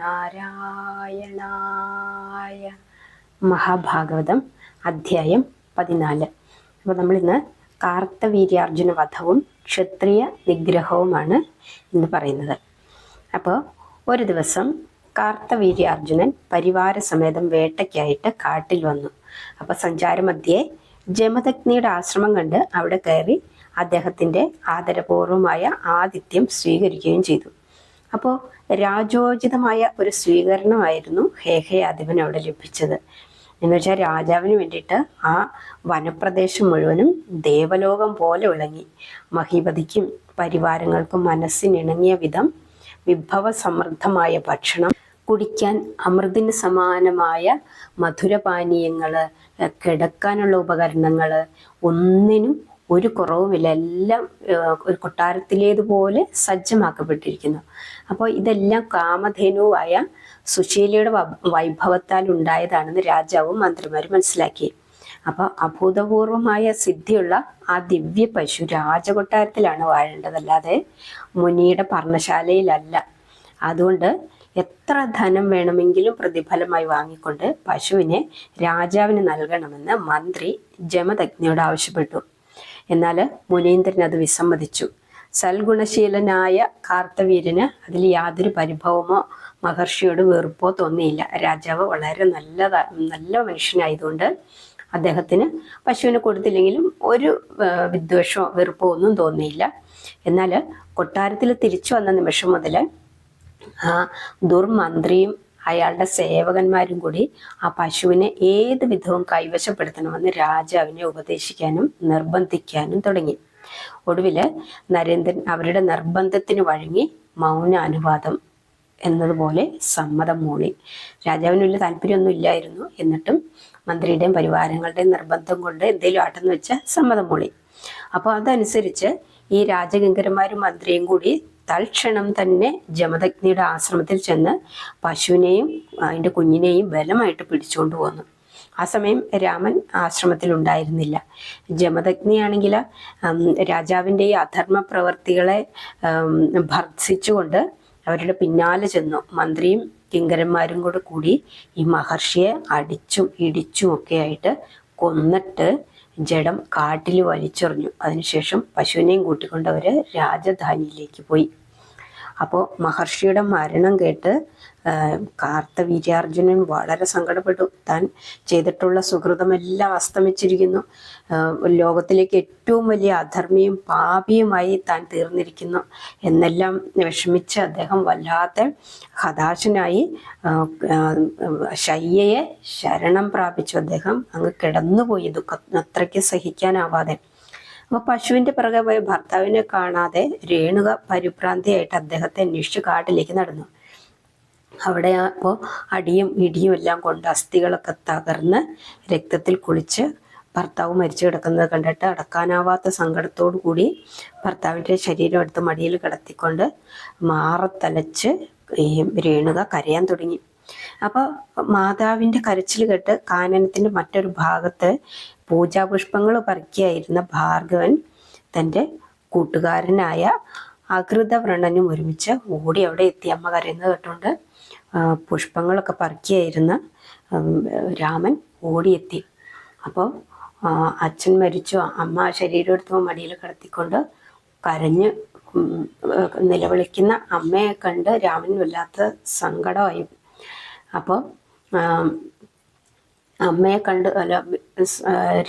നാരായണായ മഹാഭാഗവതം അധ്യായം പതിനാല്. അപ്പോൾ നമ്മളിന്ന് കാർത്തവീര്യാർജുന വധവും ക്ഷത്രിയ നിഗ്രഹവുമാണ് ഇന്ന് പറയുന്നത്. അപ്പോൾ ഒരു ദിവസം കാർത്തവീര്യാർജുനൻ പരിവാരസമേതം വേട്ടയ്ക്കായിട്ട് കാട്ടിൽ വന്നു. അപ്പോൾ സഞ്ചാരമധ്യേ ജമദഗ്നിയുടെ ആശ്രമം കണ്ട് അവിടെ കയറി അദ്ദേഹത്തിന്റെ ആദരപൂർവമായ ആതിഥ്യം സ്വീകരിക്കുകയും ചെയ്തു. അപ്പോൾ രാജോചിതമായ ഒരു സ്വീകരണമായിരുന്നു ഹേഹയാധിപൻ അവിടെ ലഭിച്ചത്. എന്ന് വെച്ചാൽ രാജാവിന് വേണ്ടിയിട്ട് ആ വനപ്രദേശം മുഴുവനും ദേവലോകം പോലെ വിളങ്ങി മഹിപതിക്കും പരിവാരങ്ങൾക്കും മനസ്സിനിണങ്ങിയ വിധം വിഭവ സമൃദ്ധമായ ഭക്ഷണം കുടിക്കാൻ അമൃതിന് സമാനമായ മധുരപാനീയങ്ങൾ കിടക്കാനുള്ള ഉപകരണങ്ങൾ ഒന്നിനും ഒരു കുറവുമില്ല എല്ലാം ഒരു കൊട്ടാരത്തിലേതുപോലെ സജ്ജമാക്കപ്പെട്ടിരിക്കുന്നു. അപ്പോൾ ഇതെല്ലാം കാമധേനുവായ സുശീലയുടെ വൈഭവത്താൽ ഉണ്ടായതാണെന്ന് രാജാവും മന്ത്രിമാരും മനസ്സിലാക്കി. അപ്പോൾ അഭൂതപൂർവമായ സിദ്ധിയുള്ള ആ ദിവ്യ പശു രാജകൊട്ടാരത്തിലാണ് വാഴേണ്ടതല്ലാതെ മുനിയുടെ പർണശാലയിലല്ല. അതുകൊണ്ട് എത്ര ധനം വേണമെങ്കിലും പ്രതിഫലമായി വാങ്ങിക്കൊണ്ട് പശുവിനെ രാജാവിന് നൽകണമെന്ന് മന്ത്രി ജമദഗ്നിയോട് ആവശ്യപ്പെട്ടു. എന്നാൽ മുനീന്ദ്രൻ അത് വിസമ്മതിച്ചു. സൽഗുണശീലനായ കാർത്തവീരന് അതിൽ യാതൊരു പരിഭവമോ മഹർഷിയോട് വെറുപ്പോ തോന്നിയില്ല. രാജാവ് വളരെ നല്ലതാ നല്ല മനുഷ്യനായതുകൊണ്ട് അദ്ദേഹത്തിന് പശുവിന് കൊടുത്തില്ലെങ്കിലും ഒരു വിദ്വേഷമോ വെറുപ്പോ ഒന്നും തോന്നിയില്ല. എന്നാൽ കൊട്ടാരത്തിൽ തിരിച്ചു വന്ന നിമിഷം മുതൽ ആ ദുർമന്ത്രിയും അയാളുടെ സേവകന്മാരും കൂടി ആ പശുവിനെ ഏത് വിധവും കൈവശപ്പെടുത്തണമെന്ന് രാജാവിനെ ഉപദേശിക്കാനും നിർബന്ധിക്കാനും തുടങ്ങി. ഒടുവിൽ നരേന്ദ്രൻ അവരുടെ നിർബന്ധത്തിന് വഴങ്ങി മൗന അനുവാദം എന്നതുപോലെ സമ്മതം മൂളി രാജാവിന് വലിയ താല്പര്യമൊന്നും ഇല്ലായിരുന്നു. എന്നിട്ടും മന്ത്രിയുടെയും പരിവാരങ്ങളുടെയും നിർബന്ധം കൊണ്ട് എന്തെങ്കിലും ആട്ടെന്ന് വെച്ചാൽ സമ്മതം മൂളി അപ്പോൾ അതനുസരിച്ച് ഈ രാജകിങ്കരന്മാരും മന്ത്രിയും കൂടി തൽക്ഷണം തന്നെ ജമദഗ്നിയുടെ ആശ്രമത്തിൽ ചെന്ന് പശുവിനെയും അതിന്റെ കുഞ്ഞിനെയും ബലമായിട്ട് പിടിച്ചുകൊണ്ട് പോന്നു. ആ സമയം രാമൻ ആശ്രമത്തിൽ ഉണ്ടായിരുന്നില്ല. ജമദഗ്നിയാണെങ്കിൽ രാജാവിന്റെ ഈ അധർമ്മ പ്രവർത്തികളെ ഉം, ഭർത്സിച്ചുകൊണ്ട് അവരുടെ പിന്നാലെ ചെന്നു. മന്ത്രിയും കിങ്കരന്മാരും കൂടെ കൂടി ഈ മഹർഷിയെ അടിച്ചും ഇടിച്ചും ഒക്കെ ആയിട്ട് കൊന്നിട്ട് ജഡം കാട്ടിൽ വലിച്ചെറിഞ്ഞു. അതിനുശേഷം പശുവിനെയും കൂട്ടിക്കൊണ്ട് അവർ രാജധാനിയിലേക്ക് പോയി. അപ്പോൾ മഹർഷിയുടെ മരണം കേട്ട് കാർത്തവീര്യാർജുനൻ വളരെ സങ്കടപ്പെട്ടു. താൻ ചെയ്തിട്ടുള്ള സുഹൃതമെല്ലാം അസ്തമിച്ചിരിക്കുന്നു. ലോകത്തിലേക്ക് ഏറ്റവും വലിയ അധർമ്മിയും പാപിയുമായി താൻ തീർന്നിരിക്കുന്നു എന്നെല്ലാം വിഷമിച്ച് അദ്ദേഹം വല്ലാത്ത ഹതാശനായി ശയ്യയെ ശരണം പ്രാപിച്ചു. അദ്ദേഹം അങ്ങ് കിടന്നുപോയി. ദുഃഖം അത്രയ്ക്ക് സഹിക്കാനാവാതെ. അപ്പോൾ പശുവിന്റെ പിറകെ പോയ ഭർത്താവിനെ കാണാതെ രേണുക പരിഭ്രാന്തിയായിട്ട് അദ്ദേഹത്തെ അന്വേഷിച്ച് കാട്ടിലേക്ക് നടന്നു. അവിടെ അപ്പോൾ അടിയും ഇടിയും എല്ലാം കൊണ്ട് അസ്ഥികളൊക്കെ തകർന്ന് രക്തത്തിൽ കുളിച്ച് ഭർത്താവ് മരിച്ചു കിടക്കുന്നത് കണ്ടിട്ട് അടക്കാനാവാത്ത സങ്കടത്തോടു കൂടി ഭർത്താവിന്റെ ശരീരം എടുത്ത് മടിയിൽ കിടത്തിക്കൊണ്ട് മാറത്തലച്ച് ഈ രേണുക കരയാൻ തുടങ്ങി. അപ്പോൾ മാതാവിന്റെ കരച്ചിൽ കേട്ട് കാനനത്തിന്റെ മറ്റൊരു ഭാഗത്ത് പൂജാപുഷ്പങ്ങൾ പറിക്കുകയായിരുന്ന ഭാർഗവൻ തന്റെ കൂട്ടുകാരനായ അകൃതവ്രണനും ഒരുമിച്ച് ഓടി അവിടെ എത്തി. അമ്മ കരയുന്നത് കേട്ടുകൊണ്ട് പുഷ്പങ്ങളൊക്കെ പറിക്കുകയായിരുന്ന രാമൻ ഓടിയെത്തി. അപ്പോൾ അച്ഛൻ മരിച്ചു. അമ്മ ശരീരം എടുത്ത് മടിയിൽ കിടത്തിക്കൊണ്ട് കരഞ്ഞ് നിലവിളിക്കുന്ന അമ്മയെ കണ്ട് രാമൻ വല്ലാത്ത സങ്കടമായി. അപ്പോൾ അമ്മയെ കണ്ട് അല്ല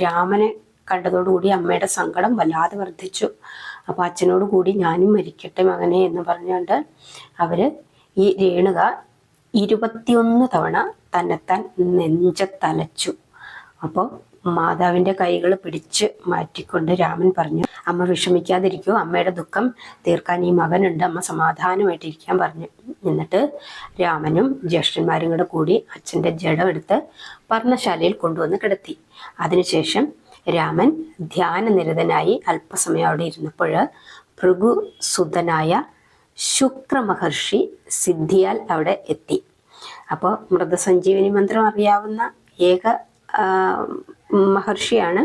രാമനെ കണ്ടതോടുകൂടി അമ്മയുടെ സങ്കടം വല്ലാതെ വർദ്ധിച്ചു. അപ്പോൾ അച്ഛനോട് കൂടി ഞാനും മരിക്കട്ടെ മകനെ എന്ന് പറഞ്ഞുകൊണ്ട് അവർ ഈ രേണുക ഇരുപത്തിയൊന്ന് തവണ തന്നെത്താൻ നെഞ്ചത്തലച്ചു. അപ്പോൾ മാതാവിന്റെ കൈകൾ പിടിച്ച് മാറ്റിക്കൊണ്ട് രാമൻ പറഞ്ഞു അമ്മ വിഷമിക്കാതിരിക്കൂ അമ്മയുടെ ദുഃഖം തീർക്കാൻ ഈ മകനുണ്ട് അമ്മ സമാധാനമായിട്ടിരിക്കാൻ പറഞ്ഞു. എന്നിട്ട് രാമനും ജ്യേഷ്ഠന്മാരും കൂടെ കൂടി അച്ഛന്റെ ജഡം എടുത്ത് പർണശാലയിൽ കൊണ്ടുവന്ന് കിടത്തി. അതിനുശേഷം രാമൻ ധ്യാനനിരതനായി അല്പസമയം അവിടെ ഇരുന്നപ്പോൾ ഭൃഗുസുതനായ ശുക്രമഹർഷി സിദ്ധിയാൽ അവിടെ എത്തി. അപ്പോൾ മൃതസഞ്ജീവനി മന്ത്രം അറിയാവുന്ന ഏക മഹർഷിയാണ്.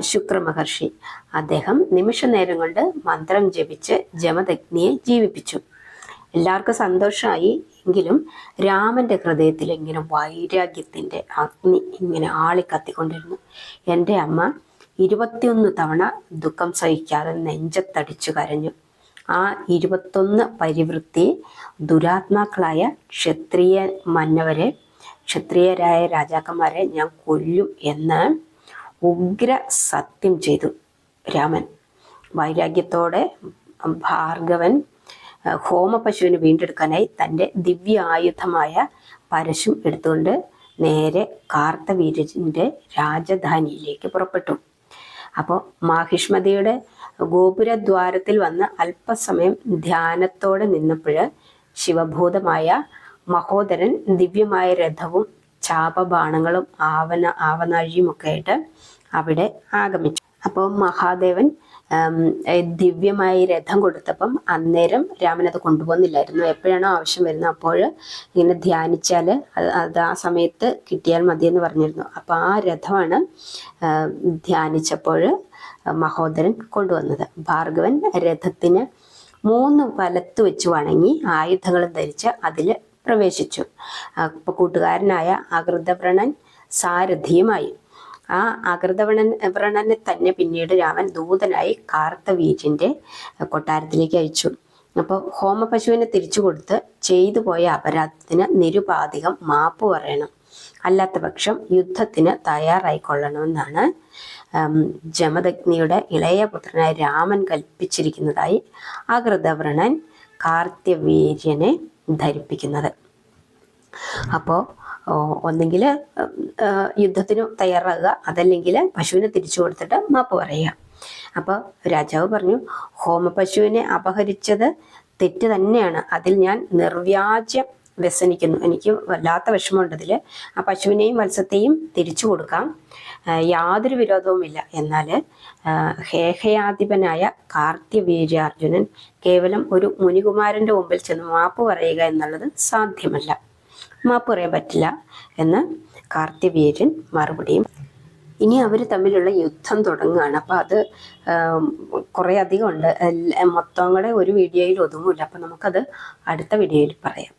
ശുക്ര മഹർഷി അദ്ദേഹം നിമിഷ നേരം കൊണ്ട് മന്ത്രം ജപിച്ച് ജമദഗ്നിയെ ജീവിപ്പിച്ചു. എല്ലാവർക്കും സന്തോഷമായി എങ്കിലും രാമന്റെ ഹൃദയത്തിൽ ഇങ്ങനെ വൈരാഗ്യത്തിന്റെ അഗ്നി ഇങ്ങനെ ആളിക്കത്തിക്കൊണ്ടിരുന്നു. എന്റെ അമ്മ ഇരുപത്തിയൊന്ന് തവണ ദുഃഖം സഹിക്കാതെ നെഞ്ചത്തടിച്ചു കരഞ്ഞു. ആ ഇരുപത്തൊന്ന് പരിവൃത്തി ദുരാത്മാക്കളായ ക്ഷത്രിയ മന്നവരെ ക്ഷത്രിയരായ രാജാക്കന്മാരെ ഞാൻ കൊല്ലും എന്ന് ഉഗ്ര സത്യം ചെയ്തു രാമൻ. വൈരാഗ്യത്തോടെ ഭാർഗവൻ ഹോമ പശുവിന് വീണ്ടെടുക്കാനായി തന്റെ ദിവ്യ ആയുധമായ പരശും എടുത്തുകൊണ്ട് നേരെ കാർത്തവീര്യന്റെ രാജധാനിയിലേക്ക് പുറപ്പെട്ടു. അപ്പോൾ മാഹിഷ്മതിയുടെ ഗോപുരദ്വാരത്തിൽ വന്ന് അല്പസമയം ധ്യാനത്തോടെ നിന്നപ്പോൾ ശിവഭൂതമായ മഹോദരൻ ദിവ്യമായ രഥവും ചാപബാണങ്ങളും ആവന ആവനാഴിയും ഒക്കെ ആയിട്ട് അവിടെ ആഗമിച്ചു. അപ്പോൾ മഹാദേവൻ ദിവ്യമായി രഥം കൊടുത്തപ്പം അന്നേരം രാമൻ അത് കൊണ്ടുപോകുന്നില്ലായിരുന്നു. എപ്പോഴാണോ ആവശ്യം വരുന്നത് അപ്പോൾ ഇങ്ങനെ ധ്യാനിച്ചാൽ അത് അത് ആ സമയത്ത് കിട്ടിയാൽ മതിയെന്ന് പറഞ്ഞിരുന്നു. അപ്പോൾ ആ രഥമാണ് ധ്യാനിച്ചപ്പോൾ മഹോദരൻ കൊണ്ടുവന്നത്. ഭാർഗവൻ രഥത്തിന് മൂന്ന് വലത്ത് വെച്ച് വണങ്ങി ആയുധങ്ങളും ധരിച്ച് അതിൽ പ്രവേശിച്ചു. അപ്പോൾ കൂട്ടുകാരനായ അകൃതവ്രണൻ സാരഥിയുമായി. ആ അകൃതവ്രണൻ വ്രണനെ തന്നെ പിന്നീട് രാമൻ ദൂതനായി കാർത്തവീജിന്റെ കൊട്ടാരത്തിലേക്ക് അയച്ചു. അപ്പോൾ ഹോമപശുവിനെ തിരിച്ചു കൊടുത്ത് ചെയ്തു പോയ അപരാധത്തിന് നിരുപാധികം മാപ്പ് പറയണം. അല്ലാത്ത പക്ഷം യുദ്ധത്തിന് തയ്യാറായിക്കൊള്ളണമെന്നാണ് ജമദഗ്നിയുടെ ഇളയ പുത്രനായ രാമൻ കൽപ്പിച്ചിരിക്കുന്നതായി അകൃതവ്രണൻ കാർത്യവീര്യനെ ധരിപ്പിക്കുന്നത്. അപ്പോൾ ഒന്നെങ്കിൽ യുദ്ധത്തിന് തയ്യാറാകുക. അതല്ലെങ്കിൽ പശുവിനെ തിരിച്ചു കൊടുത്തിട്ട് മാപ്പ് പറയുക. അപ്പോൾ രാജാവ് പറഞ്ഞു ഹോമപശുവിനെ അപഹരിച്ചത് തെറ്റ് തന്നെയാണ്. അതിൽ ഞാൻ നിർവ്യാജ്യം വ്യസനിക്കുന്നു. എനിക്ക് വല്ലാത്ത വിഷമമുണ്ട് ഇതിൽ ആ പശുവിനെയും മത്സ്യത്തെയും തിരിച്ചു കൊടുക്കാം. യാതൊരു വിരോധവുമില്ല. എന്നാൽ ഹേഹയാധിപനായ കാർത്തിവീര്യാർജുനൻ കേവലം ഒരു മുനികുമാരന്റെ മുമ്പിൽ ചെന്ന് മാപ്പ് പറയുക എന്നുള്ളത് സാധ്യമല്ല. മാപ്പ് പറയാൻ പറ്റില്ല എന്ന് കാർത്തിവീര്യൻ മറുപടിയും. ഇനി അവർ തമ്മിലുള്ള യുദ്ധം തുടങ്ങുകയാണ്. അപ്പോൾ അത് കുറേ അധികം ഉണ്ട്. മൊത്തം കൂടെ ഒരു വീഡിയോയിൽ ഒതുങ്ങില്ല അപ്പോൾ നമുക്കത് അടുത്ത വീഡിയോയിൽ പറയാം.